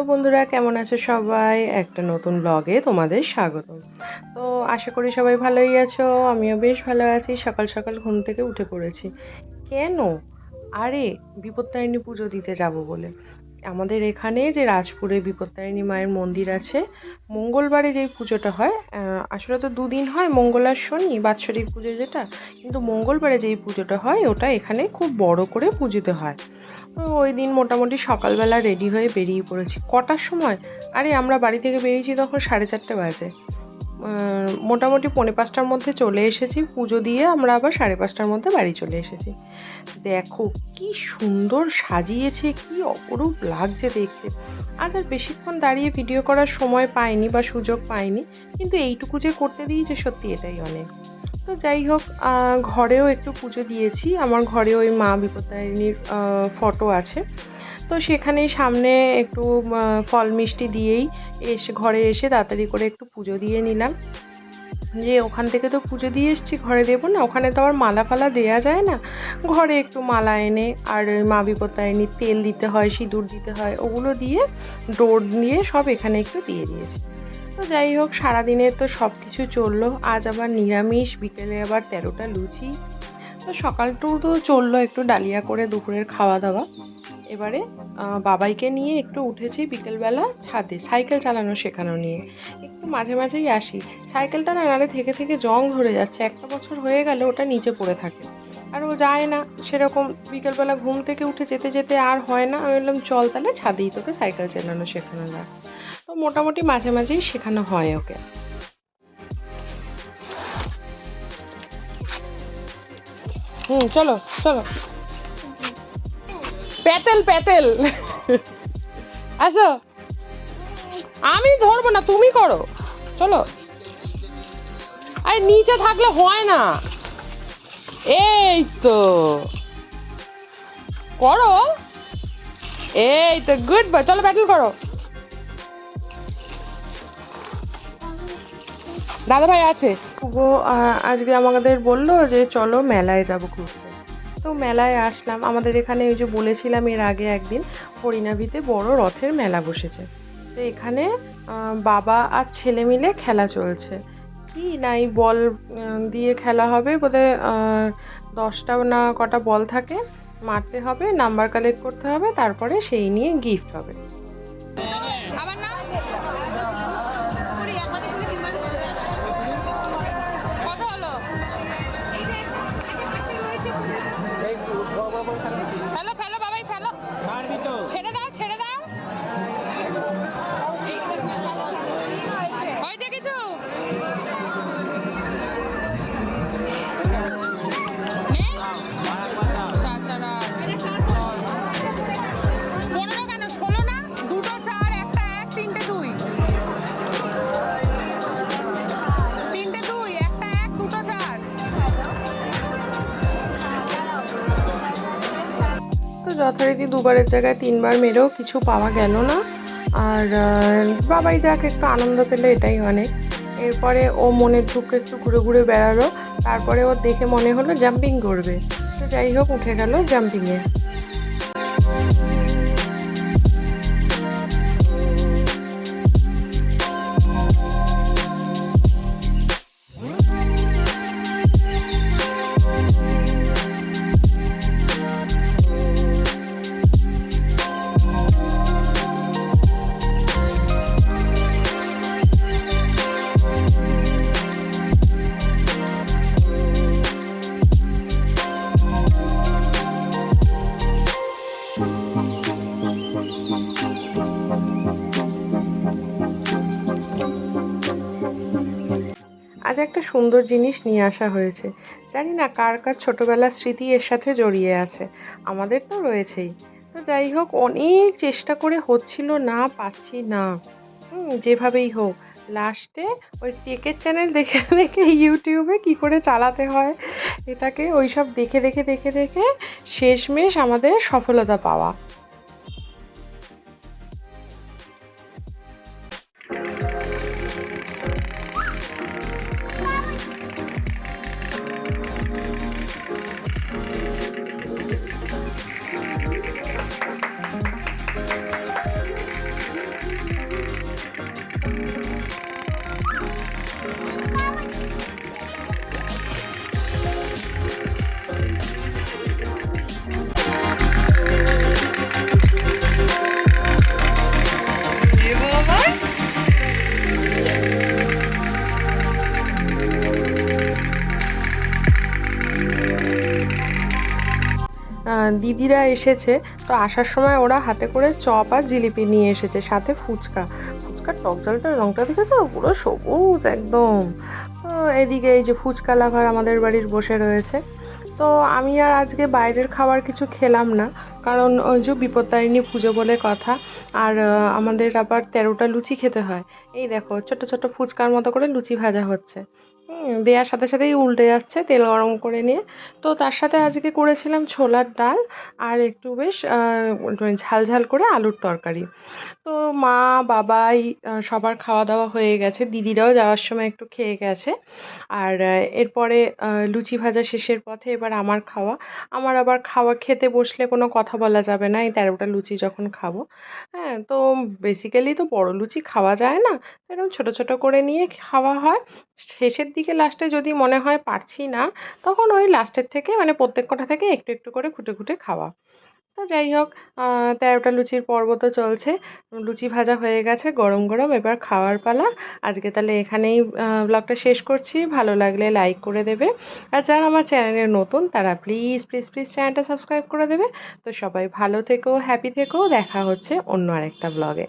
Hello বন্ধুরা, কেমন আছে সবাই? একটা নতুন ব্লগে তোমাদের স্বাগত তো আশা করি সবাই ভালোই আছো, আমিও বেশ ভালো আছি। সকাল সকাল ঘুম থেকে উঠে পড়েছি। কেন? আরে, বিপত্তারিণী পুজো দিতে যাব বলে। আমাদের এখানে যে রাজপুরে বিপত্তারিণী মায়ের মন্দির আছে, মঙ্গলবারে যেই পুজোটা হয় আসলে তো দুদিন হয়, মঙ্গল আর শনি, বাৎসরিক পুজো যেটা, কিন্তু মঙ্গলবারে যেই পুজোটা হয়, ওটা এখানে খুব বড় করে পুজোতে হয়। ওই দিন মোটামুটি সকালবেলা রেডি হয়ে বেরিয়ে পড়েছি। কটার সময়? আরে, আমরা বাড়ি থেকে বেরিয়েছি তখন সাড়ে চারটে বাজে। মোটামুটি পৌনে পাঁচটার মধ্যে চলে এসেছি। পুজো দিয়ে আমরা আবার সাড়ে পাঁচটার মধ্যে বাড়ি চলে এসেছি। দেখো, কি সুন্দর সাজিয়েছে, কি অপরূপ লাগছে দেখতে। আজ আর বেশিক্ষণ দাঁড়িয়ে ভিডিও করার সময় পাইনি বা সুযোগ পাইনি। কিন্তু এইটুকু যে করতে দিয়েছে সত্যি এটাই অনেক। তো যাই হোক ঘরেও একটু পুজো দিয়েছি। আমার ঘরে ওই মা বিপত্তারিণীর ফটো আছে। তো সেখানেই সামনে একটু ফল মিষ্টি দিয়েই এসে, ঘরে এসে তাড়াতাড়ি করে একটু পুজো দিয়ে নিলাম। যে ওখান থেকে তো পুজো দিয়ে এসেছি, ঘরে দেবো না। ওখানে তো আবার মালা ফালা দেওয়া যায় না। ঘরে একটু মালা এনে আর মা বিপত্তারিণীর তেল দিতে হয়, সিঁদুর দিতে হয়, ওগুলো দিয়ে ডোর নিয়ে সব এখানে একটু দিয়ে দিয়েছি। তো যাই হোক সারাদিনের তো সব কিছু চলল। আজ আবার নিরামিষ, বিকেলে আবার তেরোটা লুচি। তো সকালটাও তো চলল একটু ডালিয়া করে দুপুরের খাওয়া দাওয়া এবারে বাবাইকে নিয়ে একটু উঠেছি বিকেলবেলা ছাদে, সাইকেল চালানো শেখানো নিয়ে। একটু মাঝে মাঝেই আসি। সাইকেলটা না নালে থেকে থেকে জং ধরে যাচ্ছে। একটা বছর হয়ে গেলে, ওটা নিচে পড়ে থাকে। আর ও যায় না। সেরকম বিকেলবেলা ঘুম থেকে উঠে যেতে যেতে আর হয় না। আমি বললাম, চল তাহলে ছাদেই তোকে সাইকেল চালানো শেখানো যাক। তো মোটামুটি মাঝে মাঝেই শেখানো হয় ওকে। হুম, চলো চলো। প্যাটেল প্যাটেল। আসো। আমি ধরবো না, তুমি করো। চলো। আরে, নিচে থাকলে হয় না। এই তো করো। এই তো গুড বয়, চলো ব্যাটেল করো। দাদা ভাই আছে? ও আজকে আমাদের বলল যে চলো মেলায় যাব ঘুরতে। তো মেলায় আসলাম। আমাদের এখানে ওই যে বলেছিলাম এর আগে একদিন, হরিণাভিতে বড় রথের মেলা বসেছে। তো এখানে বাবা আর ছেলে মিলে খেলা চলছে। কি নাই, বল দিয়ে খেলা হবে বোধহয় দশটা না কটা বল থাকে। মারতে হবে, নাম্বার কালেক্ট করতে হবে, তারপরে সেই নিয়ে গিফট হবে। তিনটে দুই একটা এক দুটো তো যথারীতি দুবারের জায়গায় তিনবার মেরেও কিছু পাওয়া গেল না। আর বাবাই যাক, একটু আনন্দ পেলে এটাই অনেক এরপরে ও মনের দুঃখ একটু ঘুরে ঘুরে বেড়ালো। তারপরে ও দেখে মনে হলো জাম্পিং করবে। তো যাই হোক, উঠে গেল জাম্পিংয়ে আজ একটা সুন্দর জিনিস নিয়ে আসা হয়েছে। জানি না কার কার ছোটোবেলার স্মৃতি এর সাথে জড়িয়ে আছে। আমাদের তো রয়েছেই। তো যাই হোক, অনেক চেষ্টা করে হচ্ছিল না, পাচ্ছি না। হুম, যেভাবেই হোক লাস্টে ওই টেকের চ্যানেল দেখে দেখে ইউটিউবে কি করে চালাতে হয়, এটাকে ওই সব দেখে দেখে দেখে দেখে শেষমেশ আমাদের সফলতা পাওয়া। দিদিরা এসেছে, তো আসার সময় ওরা হাতে করে চপ আর জিলিপি নিয়ে এসেছে, সাথে ফুচকা। ফুচকার টক জলটার রঙটা দেখেছ? পুরো সবুজ একদম। এদিকে এই যে ফুচকা লাভার আমাদের বাড়ির বসে রয়েছে। তো আমি আর আজকে বাইরের খাবার কিছু খেলাম না, কারণ ওই যে বিপত্তারিণী পুজো বলে কথা, আর আমাদের আবার তেরোটা লুচি খেতে হয়। এই দেখো, ছোট ছোট ফুচকার মতো করে লুচি ভাজা হচ্ছে। দেওয়ার সাথে সাথেই উল্টে যাচ্ছে তেল গরম করে নিয়ে। তো তার সাথে আজকে করেছিলাম ছোলার ডাল আর একটু বেশ ঝাল ঝাল করে আলুর তরকারি। তো মা, বাবাই সবার খাওয়া দাওয়া হয়ে গেছে। দিদিরাও যাওয়ার সময় একটু খেয়ে গেছে। আর এরপরে লুচি ভাজা শেষের পথে এবার আমার খাওয়া। আমার আবার খাওয়া খেতে বসলে কোনো কথা বলা যাবে না, এই তেরোটা লুচি যখন খাব। হ্যাঁ তো বেসিক্যালি তো বড় লুচি খাওয়া যায় না। এরকম ছোটো ছোটো করে নিয়ে খাওয়া হয়। শেষের দিকে লাস্টে যদি মনে হয় পারছি না, তখন ওই লাস্টের থেকে মানে প্রত্যেক কটা থেকে একটু একটু করে খুঁটে খুঁটে খাওয়া। তো যাই হোক তেরোটা লুচির পর্ব তো চলছে। লুচি ভাজা হয়ে গেছে, গরম গরম, এবার খাওয়ার পালা। আজকে তাহলে এখানেই ব্লগটা শেষ করছি। ভালো লাগলে লাইক করে দেবে। আর যারা আমার চ্যানেলে নতুন, তারা প্লিজ প্লিজ প্লিজ চ্যানেলটা সাবস্ক্রাইব করে দেবে। তো সবাই ভালো থেকো হ্যাপি থেকো। দেখা হচ্ছে অন্য আরেকটা ব্লগে